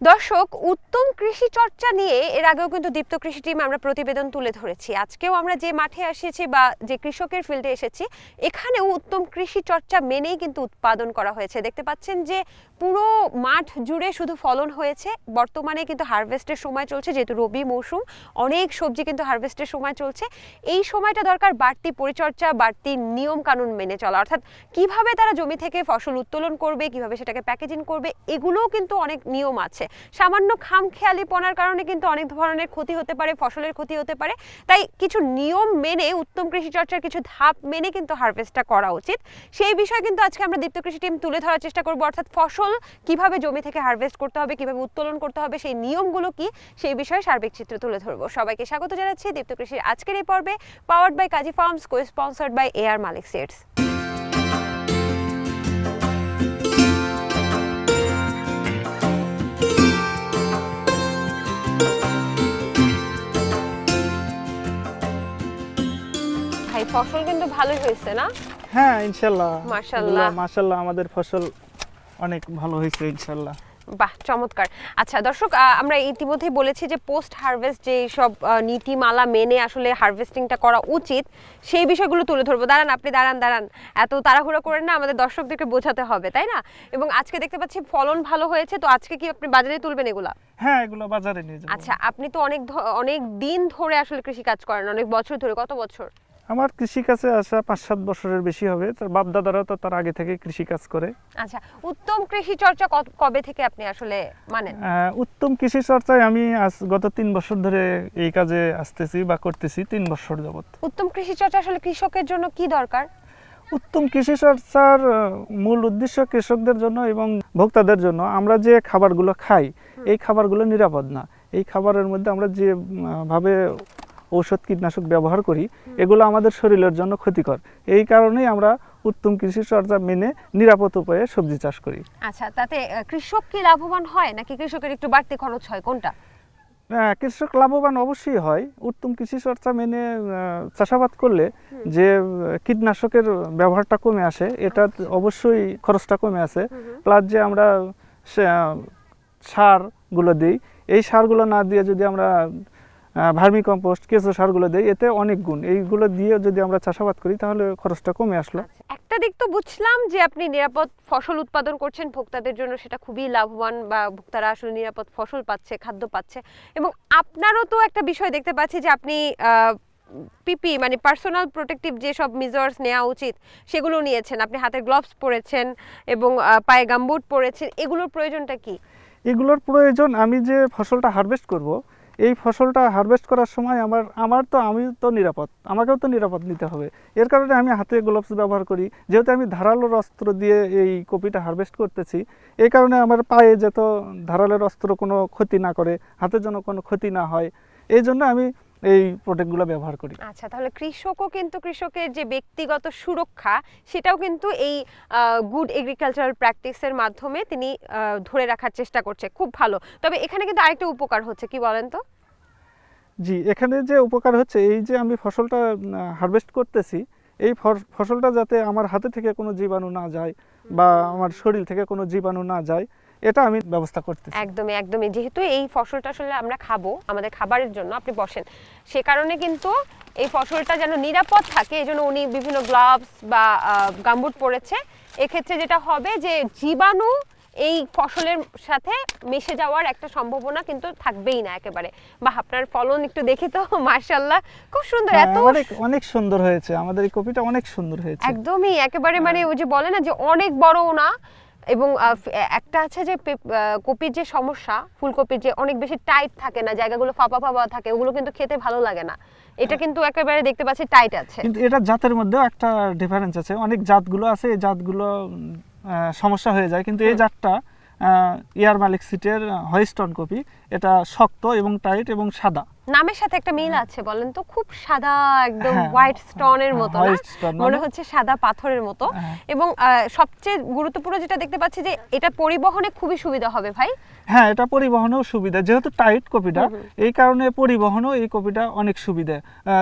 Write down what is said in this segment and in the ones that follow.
দর্শক, উত্তম কৃষি চর্চা নিয়ে এর আগেও কিন্তু দীপ্ত কৃষি টিম আমরা প্রতিবেদন তুলে ধরেছি। আজকেও আমরা যে মাঠে এসেছি বা যে কৃষকের ফিল্ডে এসেছি, এখানেও উত্তম কৃষি চর্চা মেনেই কিন্তু উৎপাদন করা হয়েছে। দেখতে পাচ্ছেন যে পুরো মাঠ জুড়ে শুধু ফলন হয়েছে। বর্তমানে কিন্তু হারভেস্টের সময় চলছে, যেহেতু রবি মৌসুম, অনেক সবজি কিন্তু হারভেস্টের সময় চলছে। এই সময়টা দরকার বাড়তি পরিচর্যা, বাড়তি নিয়ম কানুন মেনে চলা। অর্থাৎ কীভাবে তারা জমি থেকে ফসল উত্তোলন করবে, কীভাবে সেটাকে প্যাকেজিং করবে, এগুলোও কিন্তু অনেক নিয়ম আছে। সামান্য খামখেয়ালি পনার কারণে কিন্তু অনেক ধরনের ক্ষতি হতে পারে, ফসলের ক্ষতি হতে পারে। তাই কিছু নিয়ম মেনে, উত্তম কৃষি চর্চার কিছু ধাপ মেনে কিন্তু হারভেস্টটা করা উচিত। সেই বিষয়ে কিন্তু আজকে আমরা দীপ্ত কৃষি টিম তুলে ধরার চেষ্টা করব। অর্থাৎ ফসল কীভাবে জমি থেকে হারভেস্ট করতে হবে কীভাবে উত্তোলন করতে হবে সেই নিয়মগুলো কি সেই বিষয়ে সার্বিক চিত্র তুলে ধরবো। সবাইকে স্বাগত জানাচ্ছি দীপ্ত কৃষির আজকের এই পর্বে powered by Kazi Farms cosponsored by A R Malik Seeds ভাই ফসল কিন্তু ভালোই হয়েছে না? হ্যাঁ ইনশাল্লাহ। মাশাআল্লাহ। এগুলো মাশাল্লাহ আমাদের ফসল অনেক ভালো হয়েছে ইনশাল্লাহ। বাহ চমৎকার। আচ্ছা দর্শক আমরা ইতিমধ্যেই বলেছি যে পোস্ট হারভেস্ট যে সব নীতিমালা মেনে আসলে হারভেস্টিংটা করা উচিত সেই বিষয়গুলো তুলে ধরবো। দাঁড়ান আপনি দাঁড়ান দাঁড়ান। এত তাড়াহুড়ো করেন না আমাদের দর্শকদেরকে বোঝাতে হবে তাই না? এবং আজকে দেখতে পাচ্ছি ফলন ভালো হয়েছে তো আজকে কি আপনি বাজারে তুলবেন এগুলা? হ্যাঁ এগুলো বাজারে নিয়ে যাব। আচ্ছা আপনি তো অনেক অনেক দিন ধরে আসলে কৃষি কাজ করেন অনেক বছর ধরে কত বছর? আমার কৃষি কাছে আসা পাঁচ সাত বছরের বেশি হবে। তার বাপ দাদারা তো তার আগে থেকে কৃষি কাজ করে। আচ্ছা উত্তম কৃষি চর্চা কবে থেকে আপনি আসলে মানে উত্তম কৃষি চর্চায় আমি আজ গত তিন বছর ধরে এই কাজে আসতেছি বা করতেছি তিন বছর যাবত উত্তম কৃষি চর্চা আসলে কৃষকের জন্য কি দরকার? উত্তম কৃষি চর্চার মূল উদ্দেশ্য কৃষকদের জন্য এবং ভোক্তাদের জন্য। আমরা যে খাবারগুলো খাই এই খাবারগুলো নিরাপদ না। এই খাবারের মধ্যে আমরা যে ভাবে ঔষধ কীটনাশক ব্যবহার করি এগুলো আমাদের শরীরের জন্য ক্ষতিকর। এই কারণেই আমরা উত্তম কৃষি চর্চা মেনে নিরাপদ উপায়ে সবজি চাষ করি। আচ্ছা তাতে কৃষক কি লাভবান হয় নাকি কৃষকের একটু বাড়তি খরচ হয় কোনটা? হ্যাঁ, কৃষক লাভবান অবশ্যই হয়। উত্তম কৃষি চর্চা মেনে চাষাবাদ করলে যে কীটনাশকের ব্যবহারটা কমে আসে এটা অবশ্যই খরচটা কমে আসে। প্লাস যে আমরা সারগুলো দিই এই সারগুলো না দিয়ে যদি আমরা ভার্মি কম্পোস্ট কেঁচো সারগুলো দিই এতে অনেক গুণ। এইগুলো দিয়ে যদি আমরা চাষাবাদ করি তাহলে খরচটা কমে আসলো। আচ্ছা, একটা দিক তো বুঝলাম যে আপনি নিরাপদ ফসল উৎপাদন করছেন ভোক্তাদের জন্য সেটা খুবই লাভবান বা ভোক্তারা আসলে নিরাপদ ফসল পাচ্ছে খাদ্য পাচ্ছে। এবং আপনারও তো একটা বিষয় দেখতে পাচ্ছি যে আপনি পিপি মানে পার্সোনাল প্রোটেক্টিভ যে সব মেজার্স নেওয়া উচিত সেগুলো নিয়েছেন। আপনি হাতে গ্লোভস পরেছেন এবং পায়ে গামবুট পরেছেন। এগুলোর প্রয়োজনটা কি? এগুলোর প্রয়োজন আমি যে ফসলটা হারভেস্ট করব এই ফসলটা হারভেস্ট করার সময় আমার আমার তো আমি তো নিরাপদ, আমাকেও তো নিরাপদ নিতে হবে। এর কারণে আমি হাতে গ্লোভস ব্যবহার করি, যেহেতু আমি ধারালো অস্ত্র দিয়ে এই কপিটা হারভেস্ট করতেছি, এই কারণে আমার পায়ে যেত ধারালের অস্ত্র কোনো ক্ষতি না করে হাতের জন্য কোনো ক্ষতি না হয়। এই জন্য আমি এই প্রোডাক্টগুলো ব্যবহার করি। আচ্ছা তাহলে কৃষকও কিন্তু কৃষকের যে ব্যক্তিগত সুরক্ষা সেটাও কিন্তু এই গুড এগ্রিকালচারাল প্র্যাকটিসের মাধ্যমে তিনি ধরে রাখার চেষ্টা করছে। খুব ভালো। তবে এখানে কিন্তু আরেকটা উপকার হচ্ছে কি বলেন তো? জি এখানে যে উপকার হচ্ছে এই যে আমি ফসলটা হারভেস্ট করতেছি এই ফসলটা যাতে আমার হাতে থেকে কোনো জীবাণু না যায় বা আমার শরীর থেকে কোনো জীবাণু না যায় এটা আমি ব্যবস্থা করতেছি। একদমই একদমই। যেহেতু এই ফসলটা আসলে আমরা খাব আমাদের খাবারের জন্য আপনি বসেন। সে কারণে কিন্তু এই ফসলটা যেন নিরাপদ থাকে এই জন্য উনি বিভিন্ন গ্লাভস বা গাম্বুট পরেছে। এক্ষেত্রে যেটা হবে যে জীবাণু এই ফসলের সাথে মিশে যাওয়ার একটা সম্ভাবনা কিন্তু থাকবেই না একেবারে। বা আপনার ফলন একটু দেখে তো মার্শাল্লাহ খুব সুন্দর হ্যাঁ, এত অনেক অনেক সুন্দর হয়েছে। আমাদের এই কপিটা অনেক সুন্দর হয়েছে। একদমই একেবারে মানে ওই যে বলে না যে অনেক বড় না এবং একটা আছে যে কপির যে সমস্যা ফুলকপির যে অনেক বেশি টাইট থাকে না জায়গাগুলো ফাঁপা ফাঁপা থাকে ওগুলো কিন্তু খেতে ভালো লাগে না। এটা কিন্তু একেবারে দেখতে পাচ্ছি টাইট আছে। কিন্তু এটা জাতের মধ্যেও একটা ডিফারেন্স আছে। অনেক জাতগুলো আছে এই জাতগুলো সমস্যা হয়ে যায়। কিন্তু এই জাতটা ইয়ার মালিক সিটের হয়েস্টন কপি। এটা শক্ত এবং টাইট এবং সাদা। নামের সাথে একটা মিল আছে বলেন তো? খুব সাদা একদম হ্যাঁ, হোয়াইট স্টোনের মতো না? মনে? মানে- হচ্ছে সাদা পাথরের মতো। হ্যাঁ। এবং সবচেয়ে গুরুত্বপূর্ণ যেটা দেখতে পাচ্ছি যে এটা পরিবহনে খুবই সুবিধা হবে ভাই। হ্যাঁ এটা পরিবহনেও সুবিধা যেহেতু টাইট কপিটা এই কারণে পরিবহনও এই কপিটা অনেক সুবিধা।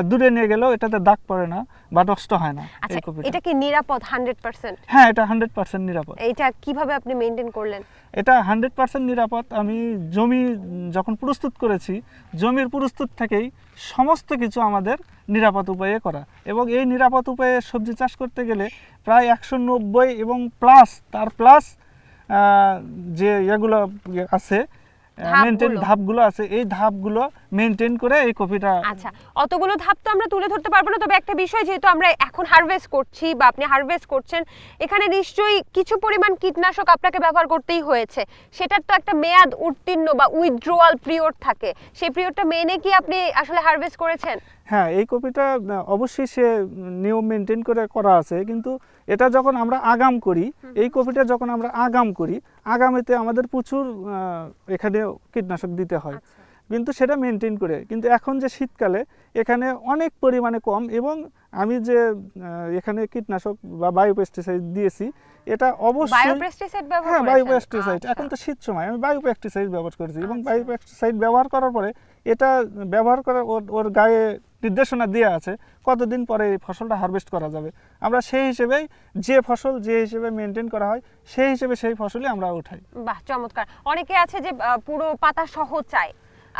দূরে নিয়ে গেলেও এটাতে দাগ পড়ে না বা নষ্ট হয় না আচ্ছা এটা কি নিরাপদ হান্ড্রেড পার্সেন্ট হ্যাঁ এটা হান্ড্রেড পার্সেন্ট নিরাপদ। এটা কীভাবে আপনি মেনটেন করলেন? এটা হান্ড্রেড পার্সেন্ট নিরাপদ। আমি জমি যখন প্রস্তুত করেছি জমির প্রস্তুত থেকেই সমস্ত কিছু আমাদের নিরাপদ উপায়ে করা। এবং এই নিরাপদ উপায়ে সবজি চাষ করতে গেলে প্রায় একশো নব্বই এবং প্লাস তার প্লাস যে ইয়েগুলো আছে মেনটেন ধাপগুলো। আছে। এই ধাপগুলো মেনটেন করে এই কপিটা আচ্ছা অতগুলো ধাপ তো আমরা তুলে ধরতে পারব না। তবে একটা বিষয় যেহেতু আমরা এখন হারভেস্ট করছি বা আপনি হারভেস্ট করছেন এখানে নিশ্চয়ই কিছু পরিমাণ কীটনাশক আপনাকে ব্যবহার করতেই হয়েছে। সেটার তো একটা মেয়াদ উত্তীর্ণ বা উইথড্রোয়াল পিরিয়ড থাকে। সেই পিরিয়ডটা মেনে কি আপনি আসলে হারভেস্ট করেছেন? হ্যাঁ এই কপিটা অবশ্যই সে নিয়ম মেনটেন করে করা আছে। কিন্তু এটা যখন আমরা আগাম করি এই কপিটা যখন আমরা আগাম করি আগামেতে আমাদের প্রচুর আহ, এখানে কীটনাশক দিতে হয়। কিন্তু সেটা মেনটেন করে কিন্তু এখন যে শীতকালে এখানে অনেক পরিমাণে কম এবং আমি যে এখানে কীটনাশক বা বায়োপেস্টিসাইড দিয়েছি এটা অবশ্যই হ্যাঁ? বায়োপেস্টিসাইড আচ্ছা। এখন তো শীত সময় আমি বায়োপেস্টিসাইড ব্যবহার করেছি এবং আচ্ছা। বায়োপেস্টিসাইড ব্যবহার করার পরে এটা ব্যবহার করার ওর ওর গায়ে নির্দেশনা দেওয়া আছে কতদিন পরে এই ফসলটা হারভেস্ট করা যাবে আমরা সেই হিসেবেই যে ফসল যে হিসেবে মেনটেন করা হয় সেই হিসেবে সেই ফসলই আমরা উঠাই বাহ চমৎকার অনেকে আছে যে পুরো পাতা সহ চায়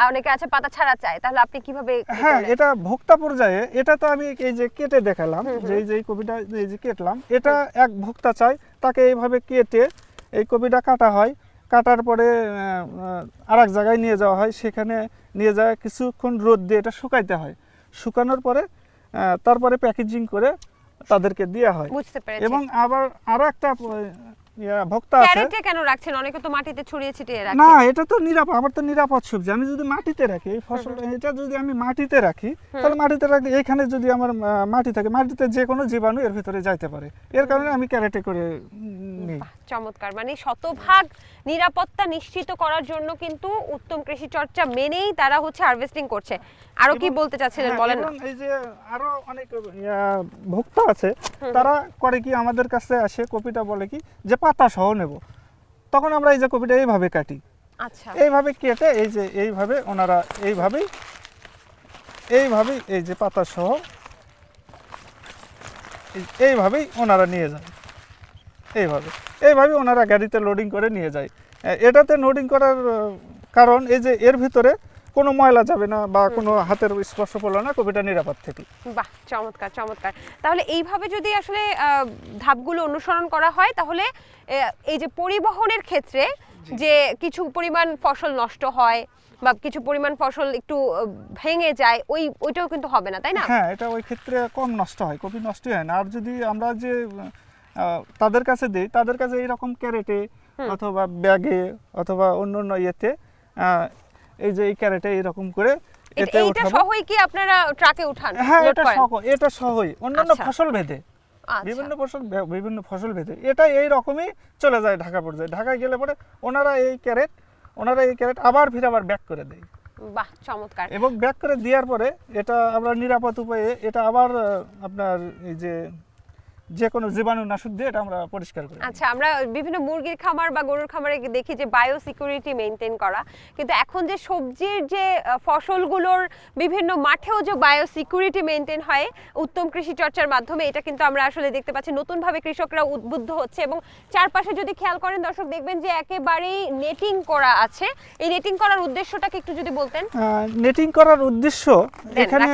অনেকে আছে পাতা ছাড়া চায়। তাহলে আপনি কীভাবে হ্যাঁ এটা ভোক্তা পর্যায়ে এটা তো আমি এই যে কেটে দেখালাম যে যে কপিটা এই যে কেটলাম এটা এক ভোক্তা চাই তাকে এইভাবে কেটে এই কপিটা কাটা হয়। কাটার পরে আর এক জায়গায় নিয়ে যাওয়া হয় সেখানে নিয়ে যায় কিছুক্ষণ রোদ দিয়ে এটা শুকাইতে হয়। শুকানোর পরে তারপরে প্যাকেজিং করে তাদেরকে দেওয়া হয়। এবং আবার আরও একটা ভোক্তা আছে। ক্যারেটে কেন রাখছেন? অনেকে তো মাটিতে ছড়িয়ে ছিটিয়ে রাখে। না এটা তো নিরাপদ আমার তো নিরাপদ সবজি। আমি যদি মাটিতে রাখি এই ফসল এটা যদি আমি মাটিতে রাখি তাহলে মাটিতে রাখলে এখানে যদি আমার মাটি থাকে মাটিতে যে কোনো জীবাণু এর ভিতরে যাইতে পারে। এর কারণে আমি ক্যারেটে করে নিই। চমৎকার। মানে শতভাগ নিরাপত্তা নিশ্চিত করার জন্য কিন্তু উত্তম কৃষি চর্চা মেনেই তারা হচ্ছে হারভেস্টিং করছে। আরও কি বলতে চাচ্ছিলেন হ্যাঁ, বলেন এই যে আরও অনেক ভোক্তা আছে তারা করে কি আমাদের কাছে আসে কপিটা বলে কি যে পাতা সহ নেব। তখন আমরা এই যে কপিটা এইভাবে কাটি। আচ্ছা। এইভাবে কেটে এই যে এইভাবে ওনারা এইভাবেই এইভাবেই এই যে পাতা সহ এই- এইভাবেই ওনারা নিয়ে যায়। এইভাবে এইভাবে ওনারা গাড়িতে লোডিং করে নিয়ে যায়। এটাতে লোডিং করার কারণ এই যে এর ভিতরে কোনো ময়লা যাবে না বা কোনো হাতের স্পর্শ পড়ল না কপিটা নিরাপদ থেকে। বাহ চমৎকার চমৎকার। তাহলে এইভাবে যদি আসলে ধাপগুলো অনুসরণ করা হয় তাহলে এই যে পরিবহনের ক্ষেত্রে যে কিছু পরিমাণ ফসল নষ্ট হয় বা কিছু পরিমাণ ফসল একটু ভেঙে যায় ওই ওইটাও কিন্তু হবে না তাই না? হ্যাঁ এটা ওই ক্ষেত্রে কম নষ্ট হয় কপি নষ্ট হয় না। আর যদি আমরা যে তাদের কাছে দিই তাদের কাছে এইরকম ক্যারেটে অথবা ব্যাগে অথবা অন্য অন্য ইয়েতে এই যে এই ক্যারেটে এরকম করে এতে উঠাবো। সহই কি আপনারা ট্রাকে উঠান? হ্যাঁ এটা? সহ এটা সহই। অন্যান্য আচ্ছা। ফসল ভেদে। আচ্ছা। বিভিন্ন ফসল বিভিন্ন ফসল ভেদে। এটা এই রকমই চলে যায় ঢাকা পর্যায়ে। ঢাকায় গেলে পরে ওনারা এই ক্যারেট ওনারা এই ক্যারেট আবার ফির আবার ব্যাক করে দেয়। বাহ চমৎকার। এবং ব্যাক করে দেওয়ার পরে এটা আমরা নিরাপদ উপায়ে এটা আবার আপনার এই যে যে কোনো জীবাণুনাশক দিয়ে এটা আমরা পরিষ্কার করি আচ্ছা আমরা বিভিন্ন মুরগির খামার বা গরুর খামারে দেখি যে বায়ো সিকিউরিটি মেনটেন করা। কিন্তু এখন যে সবজির যে ফসলগুলোর বিভিন্ন মাঠেও যে বায়ো সিকিউরিটি মেনটেন হয় উত্তম কৃষি চর্চার মাধ্যমে এটা কিন্তু আমরা আসলে দেখতে পাচ্ছি। নতুনভাবে কৃষকরা উদ্বুদ্ধ হচ্ছে এবং চারপাশে যদি খেয়াল করেন দর্শক দেখবেন যে একেবারেই নেটিং করা আছে। এই নেটিং করার উদ্দেশ্যটাকে একটু যদি বলতেন। নেটিং করার উদ্দেশ্য এখানে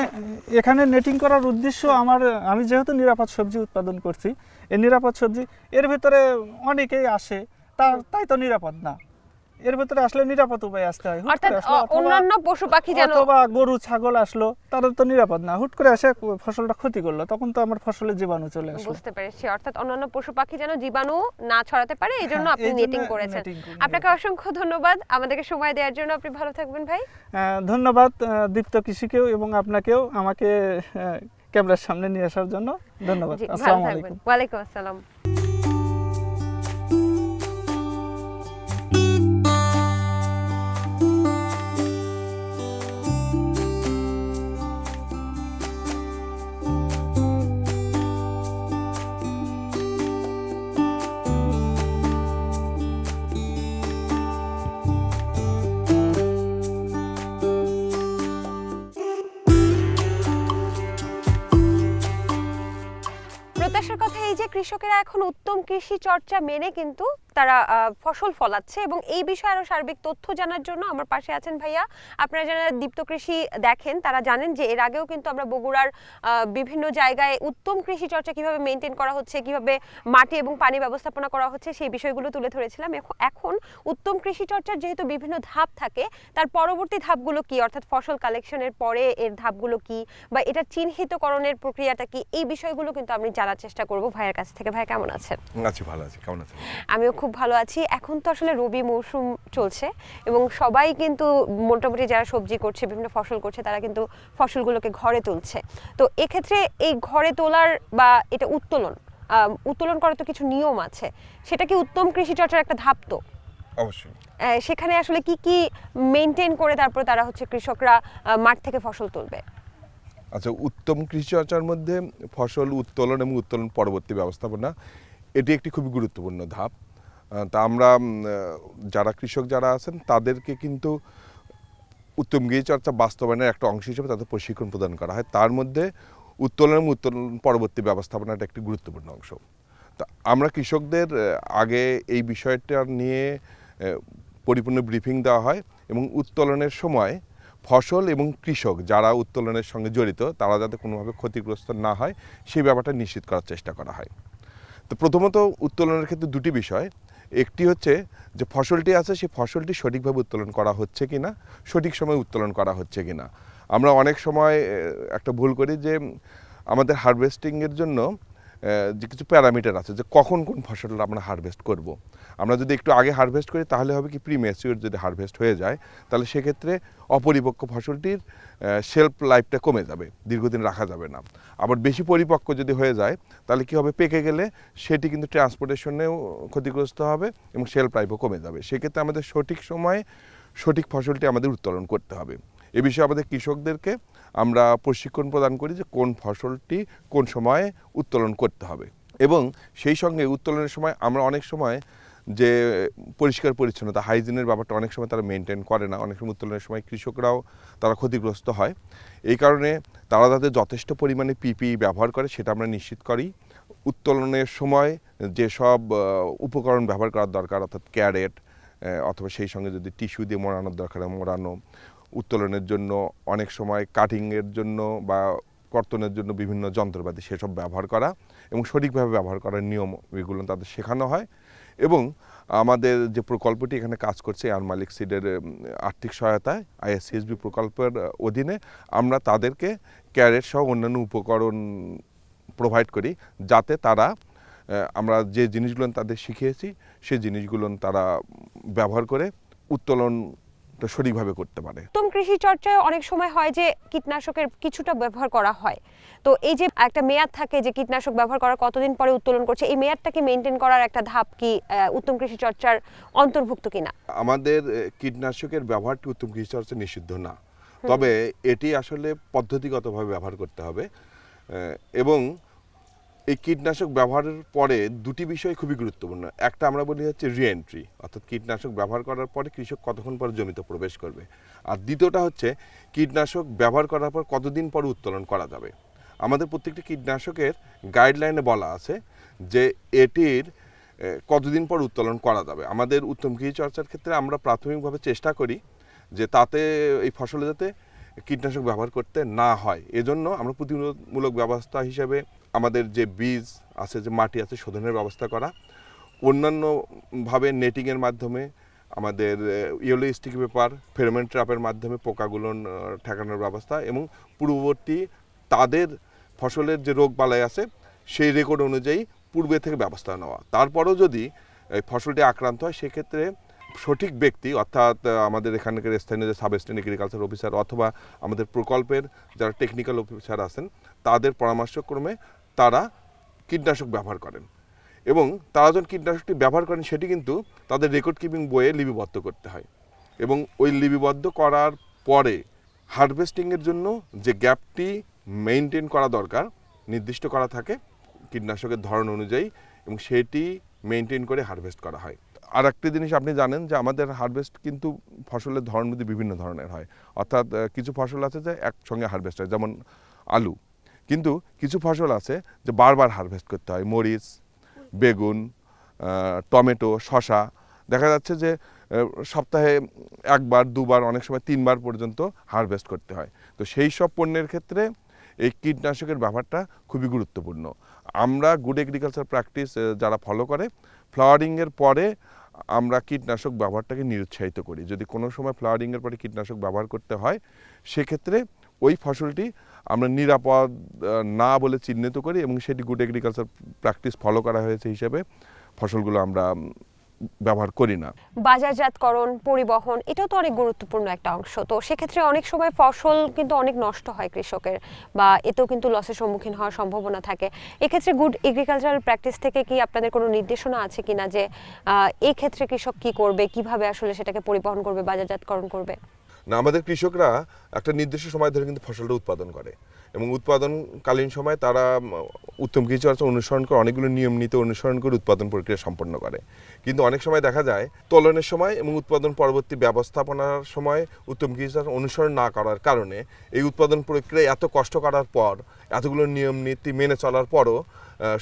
এখানে নেটিং করার উদ্দেশ্য আমার আমি যেহেতু নিরাপদ সবজি উৎপাদন করছি। এই নিরাপদ সবজি এর ভিতরে অনেকেই আসে তা তাই তো নিরাপদ না। এর ভিতরে আসলে নিরাপদ উপায় আসতে হয়। অর্থাৎ অন্যান্য পশু পাখি যেন অথবা গরু ছাগল আসলো তাদের তো নিরাপদ না। হুট করে এসে ফসলটা ক্ষতি করল তখন তো আমার ফসলের জীবাণু চলে আসলো। বুঝতে পেরেছি। অর্থাৎ অন্যান্য পশু পাখি যেন জীবাণু না ছড়াতে পারে এই জন্য হ্যাঁ, আপনি নেটিং করেছেন। আপনাকে অসংখ্য ধন্যবাদ। আমাদেরকে সময় দেওয়ার জন্য আপনি ভালো থাকবেন ভাই। ধন্যবাদ আহ, দীপ্ত কৃষিকেও এবং আপনাকেও। আমাকে ক্যামেরার সামনে নিয়ে আসার জন্য ধন্যবাদ। আসসালামু আলাইকুম। ওয়ালাইকুম আসসালাম। এখন উত্তম কৃষি চর্চা মেনে কিন্তু তারা আহ, ফসল ফলাচ্ছে এবং এই বিষয়ে আরও সার্বিক তথ্য জানার জন্য আমার পাশে আছেন ভাইয়া। আপনারা যারা দীপ্ত কৃষি দেখেন তারা জানেন যে এর আগেও কিন্তু আমরা বগুড়ার বিভিন্ন জায়গায় উত্তম কৃষি চর্চা কীভাবে মেনটেন করা হচ্ছে কীভাবে মাটি এবং পানি ব্যবস্থাপনা করা হচ্ছে সেই বিষয়গুলো তুলে ধরেছিলাম। এখন উত্তম কৃষি চর্চার যেহেতু বিভিন্ন ধাপ থাকে তার পরবর্তী ধাপগুলো কি? অর্থাৎ ফসল কালেকশনের পরে এর ধাপগুলো কি? বা এটা চিহ্নিতকরণের প্রক্রিয়াটা কি? এই বিষয়গুলো কিন্তু আমি জানার চেষ্টা করব ভাইয়ের কাছ থেকে। ভাই কেমন আছেন? আছি ভালো আছি। কেমন আছেন? আমিও খুব ভালো আছি। এখন তো আসলে রবি মৌসুম চলছে এবং সবাই কিন্তু মোটামুটি যারা সবজি করছে বিভিন্ন ফসল করছে তারা কিন্তু ফসলগুলোকে ঘরে তুলছে। তো এক্ষেত্রে এই ঘরে তোলার বা এটা উত্তোলন উত্তোলন করার তো কিছু নিয়ম আছে। সেটা কি উত্তম কৃষি চর্চার একটা ধাপ তো? অবশ্যই। সেখানে আসলে কি কি মেনটেন করে তারপর তারা হচ্ছে কৃষকরা মাঠ থেকে ফসল তুলবে? আচ্ছা উত্তম কৃষিচর্চার মধ্যে ফসল উত্তোলন এবং উত্তোলন পরবর্তী ব্যবস্থাপনা এটি একটি খুবই গুরুত্বপূর্ণ ধাপ। তা আমরা যারা কৃষক যারা আছেন, তাদেরকে কিন্তু উত্তম গৃহচর্চা বাস্তবায়নের একটা অংশ হিসেবে তাদের প্রশিক্ষণ প্রদান করা হয়। তার মধ্যে উত্তোলন এবং উত্তোলন পরবর্তী ব্যবস্থাপনাটা একটি গুরুত্বপূর্ণ অংশ। তা আমরা কৃষকদের আগে এই বিষয়টা নিয়ে পরিপূর্ণ ব্রিফিং দেওয়া হয় এবং উত্তোলনের সময় ফসল এবং কৃষক যারা উত্তোলনের সঙ্গে জড়িত, তারা যাতে কোনোভাবে ক্ষতিগ্রস্ত না হয়, সেই ব্যাপারটা নিশ্চিত করার চেষ্টা করা হয়। তো প্রথমত উত্তোলনের ক্ষেত্রে দুটি বিষয়। একটি হচ্ছে যে ফসলটি আছে, সেই ফসলটি সঠিকভাবে উত্তোলন করা হচ্ছে কি না সঠিক সময় উত্তোলন করা হচ্ছে কি না আমরা অনেক সময় একটা ভুল করি যে আমাদের হারভেস্টিংয়ের জন্য যে কিছু প্যারামিটার আছে যে কখন কোন ফসলটা আমরা হারভেস্ট করব। আমরা যদি একটু আগে হারভেস্ট করি তাহলে হবে কি প্রি ম্যাচিওর যদি হারভেস্ট হয়ে যায়, তাহলে সেক্ষেত্রে অপরিপক্ক ফসলটির শেলফ লাইফটা কমে যাবে, দীর্ঘদিন রাখা যাবে না। আবার বেশি পরিপক্ক যদি হয়ে যায়, তাহলে কি হবে, পেকে গেলে সেটি কিন্তু ট্রান্সপোর্টেশনেও ক্ষতিগ্রস্ত হবে এবং শেলফ লাইফও কমে যাবে। সেক্ষেত্রে আমাদের সঠিক সময়ে সঠিক ফসলটি আমাদের উত্তোলন করতে হবে। এ বিষয়ে আমাদের কৃষকদেরকে আমরা প্রশিক্ষণ প্রদান করি যে কোন ফসলটি কোন সময়ে উত্তোলন করতে হবে। এবং সেই সঙ্গে উত্তোলনের সময় আমরা অনেক সময় যে পরিষ্কার পরিচ্ছন্নতা, হাইজিনের ব্যাপারটা অনেক সময় তারা মেনটেন করে না। অনেক সময় উত্তোলনের সময় কৃষকরাও তারা ক্ষতিগ্রস্ত হয়। এই কারণে তারা তাদের যথেষ্ট পরিমাণে পিপি ব্যবহার করে, সেটা আমরা নিশ্চিত করি। উত্তোলনের সময় যেসব উপকরণ ব্যবহার করার দরকার, অর্থাৎ ক্যারেট অথবা সেই সঙ্গে যদি টিস্যু দিয়ে মোড়ানোর দরকার, মোড়ানো উত্তোলনের জন্য, অনেক সময় কাটিংয়ের জন্য বা কর্তনের জন্য বিভিন্ন যন্ত্রপাতি সেসব ব্যবহার করা এবং সঠিকভাবে ব্যবহার করার নিয়ম এগুলো তাদের শেখানো হয় এবং আমাদের যে প্রকল্পটি এখানে কাজ করছে আর মালিক সিডের আর্থিক সহায়তায় আইএসসিএসবি প্রকল্পের অধীনে আমরা তাদেরকে ক্যারেট সহ অন্যান্য উপকরণ প্রোভাইড করি যাতে তারা আমরা যে জিনিসগুলো তাদের শিখিয়েছি সেই জিনিসগুলো তারা ব্যবহার করে উত্তোলনটা সঠিকভাবে করতে পারে। উত্তম কৃষি চর্চায় অনেক সময় হয় যে কীটনাশকের কিছুটা ব্যবহার করা হয়। তো এই যে একটা মেয়াদ থাকে যে কীটনাশক ব্যবহার করার কতদিন পরে উত্তোলন করছে এই মেয়াদটাকে মেনটেন করার একটা ধাপ কি উত্তম কৃষি চর্চার অন্তর্ভুক্ত কিনা? আমাদের কীটনাশকের ব্যবহারটি উত্তম কৃষিচর্চা নিষিদ্ধ না। তবে এটি আসলে পদ্ধতিগতভাবে ব্যবহার করতে হবে এবং এই কীটনাশক ব্যবহারের পরে দুটি বিষয় খুবই গুরুত্বপূর্ণ। একটা আমরা বলি হচ্ছে রিএন্ট্রি অর্থাৎ কীটনাশক ব্যবহার করার পরে কৃষক কতক্ষণ পর জমিতে প্রবেশ করবে। আর দ্বিতীয়টা হচ্ছে কীটনাশক ব্যবহার করার পর কতদিন পর উত্তোলন করা যাবে। আমাদের প্রত্যেকটি কীটনাশকের গাইডলাইনে বলা আছে যে এটির কতদিন পর উত্তোলন করা যাবে। আমাদের উত্তম কৃষি চর্চার ক্ষেত্রে আমরা প্রাথমিকভাবে চেষ্টা করি যে তাতে এই ফসলে যাতে কীটনাশক ব্যবহার করতে না হয়। এজন্য আমরা প্রতিরোধমূলক ব্যবস্থা হিসেবে আমাদের যে বীজ আছে, যে মাটি আছে, শোধনের ব্যবস্থা করা। অন্যান্যভাবে নেটিংয়ের মাধ্যমে আমাদের ইয়েলো স্টিক পেপার ফেরোমেন ট্র্যাপের মাধ্যমে পোকাগুলো ঠেকানোর ব্যবস্থা এবং পূর্ববর্তী তাদের ফসলের যে রোগ বালাই আছে, সেই রেকর্ড অনুযায়ী পূর্বে থেকে ব্যবস্থা নেওয়া। তারপরও যদি ফসলটি আক্রান্ত হয়, সেক্ষেত্রে সঠিক ব্যক্তি, অর্থাৎ আমাদের এখানকার স্থানীয় যে সাব স্টেন এগ্রিকালচার অফিসার অথবা আমাদের প্রকল্পের যারা টেকনিক্যাল অফিসার আছেন, তাদের পরামর্শক্রমে তারা কীটনাশক ব্যবহার করেন। এবং তারা যখন কীটনাশকটি ব্যবহার করেন, সেটি কিন্তু তাদের রেকর্ড কিপিং বইয়ে লিপিবদ্ধ করতে হয়। এবং ওই লিপিবদ্ধ করার পরে হারভেস্টিংয়ের জন্য যে গ্যাপটি মেনটেন করা দরকার, নির্দিষ্ট করা থাকে কীটনাশকের ধরন অনুযায়ী, এবং সেটি মেনটেন করে হারভেস্ট করা হয়। আর একটি জিনিস আপনি জানেন যে আমাদের হারভেস্ট কিন্তু ফসলের ধরন মধ্যে বিভিন্ন ধরনের হয়। অর্থাৎ কিছু ফসল আছে যে একসঙ্গে হারভেস্ট হয়, যেমন আলু। কিন্তু কিছু ফসল আছে যে বারবার হারভেস্ট করতে হয়। মরিচ, বেগুন টমেটো শশা দেখা যাচ্ছে যে সপ্তাহে একবার, দুবার, অনেক সময় তিনবার পর্যন্ত হারভেস্ট করতে হয়। তো সেই সব পণ্যের ক্ষেত্রে এই কীটনাশকের ব্যবহারটা খুবই গুরুত্বপূর্ণ। আমরা গুড এগ্রিকালচার প্র্যাকটিস যারা ফলো করে ফ্লাওয়ারিংয়ের পরে আমরা কীটনাশক ব্যবহারটাকে নিরুৎসাহিত করি। যদি কোনো সময় ফ্লাওয়ারিংয়ের পরে কীটনাশক ব্যবহার করতে হয়, সেক্ষেত্রে ওই ফসলটি আমরা নিরাপদ না বলে চিহ্নিত করি এবং সেটি গুড এগ্রিকালচার প্র্যাকটিস ফলো করা হয়েছে হিসেবে ফসলগুলো আমরা ব্যবহার করি না। বাজারজাতকরণ, পরিবহন, এটাও তো অনেক গুরুত্বপূর্ণ একটা অংশ। তো সেক্ষেত্রে অনেক সময় ফসল কিন্তু অনেক নষ্ট হয় কৃষকের বা এতেও কিন্তু লসের সম্মুখীন হওয়ার সম্ভাবনা থাকে। এক্ষেত্রে গুড এগ্রিকালচারাল প্র্যাকটিস থেকে কি আপনাদের কোনো নির্দেশনা আছে কিনা যে এই ক্ষেত্রে কৃষক কি করবে, কীভাবে আসলে সেটাকে পরিবহন করবে, বাজারজাতকরণ করবে? না আমাদের কৃষকরা একটা নির্দিষ্ট সময় ধরে কিন্তু ফসলটা উৎপাদন করে। এবং উৎপাদনকালীন সময় তারা উত্তম কৃষি চর্চা অনুসরণ করে অনেকগুলো নিয়ম নীতি অনুসরণ করে উৎপাদন প্রক্রিয়া সম্পন্ন করে। কিন্তু অনেক সময় দেখা যায়, তোলনের সময় এবং উৎপাদন পরবর্তী ব্যবস্থাপনার সময় উত্তম চর্চা অনুসরণ না করার কারণে এই উৎপাদন প্রক্রিয়া এত কষ্ট করার পর, এতগুলো নিয়ম নীতি মেনে চলার পরও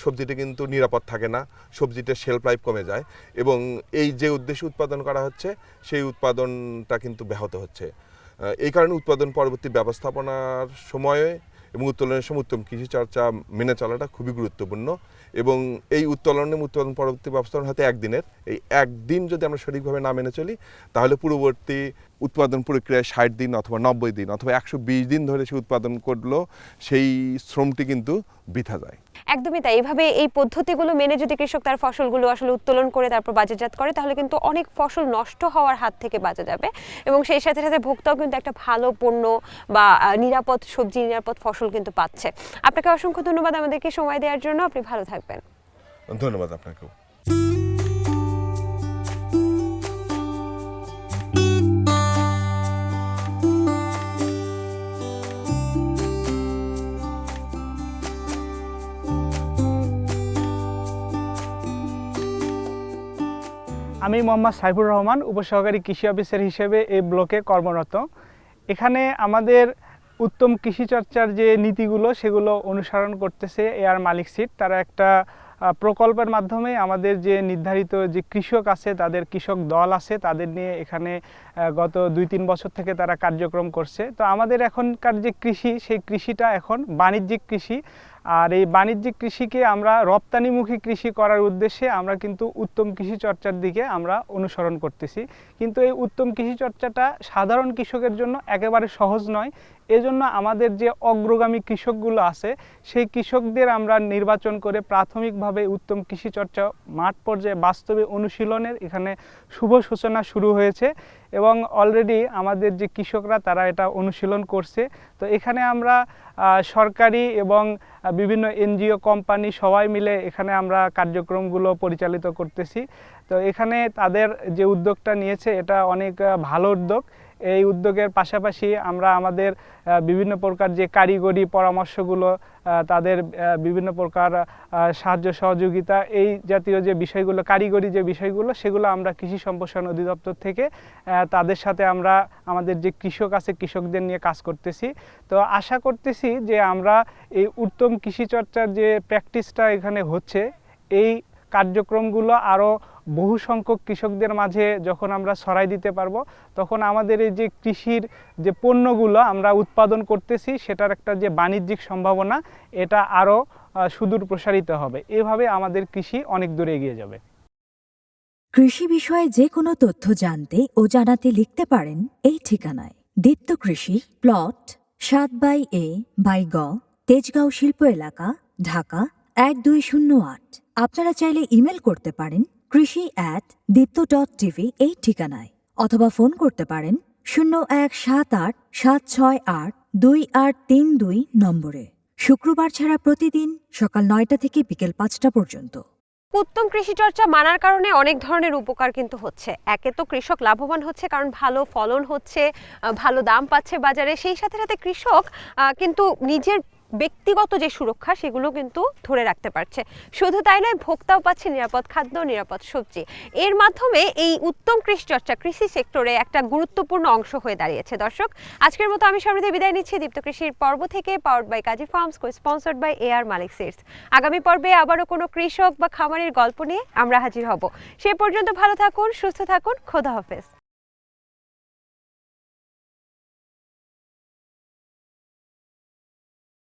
সবজিটা কিন্তু নিরাপদ থাকে না সবজিটা শেলফ লাইফ কমে যায় এবং এই যে উদ্দেশ্যে উৎপাদন করা হচ্ছে, সেই উৎপাদনটা কিন্তু ব্যাহত হচ্ছে। এই কারণে উৎপাদন পরবর্তী ব্যবস্থাপনার সময়ে এবং উত্তোলনের সময় উত্তম কৃষি চর্চা মেনে চলাটা খুবই গুরুত্বপূর্ণ এবং এই উত্তোলন এবং উৎপাদন পরবর্তী ব্যবস্থাপনা হয়তো একদিনের, এই একদিন যদি আমরা সঠিকভাবে না মেনে চলি, তাহলে পূর্ববর্তী উৎপাদন প্রক্রিয়ায় ষাট দিন অথবা নব্বই দিন অথবা একশো বিশ দিন ধরে সে উৎপাদন করল সেই শ্রমটি কিন্তু বৃথা যায়। একদমই তাই। এইভাবে এই পদ্ধতিগুলো মেনে যদি কৃষক তার ফসলগুলো আসলে উত্তোলন করে তারপর বাজারজাত করে তাহলে কিন্তু অনেক ফসল নষ্ট হওয়ার হাত থেকে বাঁচা যাবে। এবং সেই সাথে সাথে ভোক্তাও কিন্তু একটা ভালো পণ্য বা নিরাপদ সবজি নিরাপদ ফসল কিন্তু পাচ্ছে। আপনাকে অসংখ্য ধন্যবাদ আমাদেরকে সময় দেওয়ার জন্য। আপনি ভালো থাকবেন। ধন্যবাদ আপনাকেও। আমি মোহাম্মদ সাইফুর রহমান, উপসহকারী কৃষি অফিসার হিসেবে এই ব্লকে কর্মরত। এখানে আমাদের উত্তম কৃষি চর্চার যে নীতিগুলো, সেগুলো অনুসরণ করতেছে এয়ার মালিক সিট। তারা একটা প্রকল্পের মাধ্যমে আমাদের যে নির্ধারিত যে কৃষক আছে, তাদের কৃষক দল আছে, তাদের নিয়ে এখানে গত দুই তিন বছর থেকে তারা কার্যক্রম করছে। তো আমাদের এখনকার যে কৃষি, সেই কৃষিটা এখন বাণিজ্যিক কৃষি। আর এই বাণিজ্যিক কৃষিকে আমরা রপ্তানিমুখী কৃষি করার উদ্দেশ্যে আমরা কিন্তু উত্তম কৃষি চর্চার দিকে আমরা অনুসরণ করতেছি। কিন্তু এই উত্তম কৃষি চর্চাটা সাধারণ কৃষকের জন্য একেবারে সহজ নয়। এজন্য আমাদের যে অগ্রগামী কৃষকগুলো আছে, সেই কৃষকদের আমরা নির্বাচন করে প্রাথমিকভাবে উত্তম কৃষিচর্চা মাঠ পর্যায়ে বাস্তবে অনুশীলনের এখানে শুভ সূচনা শুরু হয়েছে এবং অলরেডি আমাদের যে কৃষকরা তারা এটা অনুশীলন করছে। তো এখানে আমরা সরকারি এবং বিভিন্ন এনজিও কোম্পানি সবাই মিলে এখানে আমরা কার্যক্রমগুলো পরিচালিত করতেছি। তো এখানে তাদের যে উদ্যোগটা নিয়েছে এটা অনেক ভালো উদ্যোগ এই উদ্যোগের পাশাপাশি আমরা আমাদের বিভিন্ন প্রকার যে কারিগরি পরামর্শগুলো তাদের বিভিন্ন প্রকার সাহায্য সহযোগিতা, এই জাতীয় যে বিষয়গুলো, কারিগরি যে বিষয়গুলো, সেগুলো আমরা কৃষি সম্প্রসারণ অধিদপ্তর থেকে তাদের সাথে আমরা আমাদের যে কৃষক আছে, কৃষকদের নিয়ে কাজ করতেছি। তো আশা করতেছি যে আমরা এই উত্তম কৃষি চর্চার যে প্র্যাকটিসটা এখানে হচ্ছে, এই কার্যক্রমগুলো আরও বহু সংখ্যক কৃষকদের মাঝে যখন আমরা ছড়াই দিতে পারব, তখন আমাদের এই যে কৃষির যে পণ্যগুলো আমরা উৎপাদন করতেছি, সেটার একটা যে বাণিজ্যিক সম্ভাবনা, এটা আরও সুদূর প্রসারিত হবে। এভাবে আমাদের কৃষি অনেক দূরে এগিয়ে যাবে। কৃষি বিষয়ে যে কোনো তথ্য জানতে ও জানাতে লিখতে পারেন এই ঠিকানায়। দীপ্ত কৃষি, প্লট, সাত বাই এ, বাই গ, তেজগাঁও শিল্প এলাকা, ঢাকা, এক দুই শূন্য আট। আপনারা চাইলে ইমেল করতে পারেন কৃষি অ্যাট দীপ্ত ডট টিভি এই ঠিকানায় অথবা ফোন করতে পারেন শূন্য এক সাত আট সাত ছয় আট দুই আট তিন দুই নম্বরে। শুক্রবার ছাড়া প্রতিদিন সকাল নয়টা থেকে বিকেল পাঁচটা পর্যন্ত। উত্তম কৃষি চর্চা মানার কারণে অনেক ধরনের উপকার কিন্তু হচ্ছে। একে তো কৃষক লাভবান হচ্ছে, কারণ ভালো ফলন হচ্ছে ভালো দাম পাচ্ছে বাজারে। সেই সাথে সাথে কৃষক কিন্তু নিজের ব্যক্তিগত যে সুরক্ষা, সেগুলো কিন্তু ধরে রাখতে পারছে। শুধু তাই নয়, ভোক্তাও পাচ্ছে নিরাপদ খাদ্য, নিরাপদ সবজি। এর মাধ্যমে এই উত্তম কৃষি চর্চা কৃষি সেক্টরে একটা গুরুত্বপূর্ণ অংশ হয়ে দাঁড়িয়েছে। দর্শক, আজকের মতো আমি সমৃদ্ধি বিদায় নিচ্ছি। দীপ্ত কৃষির পর্ব থেকে powered by Kazi Farms cosponsored by A R Malik Seeds আগামী পর্বে আবারও কোনো কৃষক বা খামারের গল্প নিয়ে আমরা হাজির হব। সে পর্যন্ত ভালো থাকুন, সুস্থ থাকুন, খোদা হাফেজ।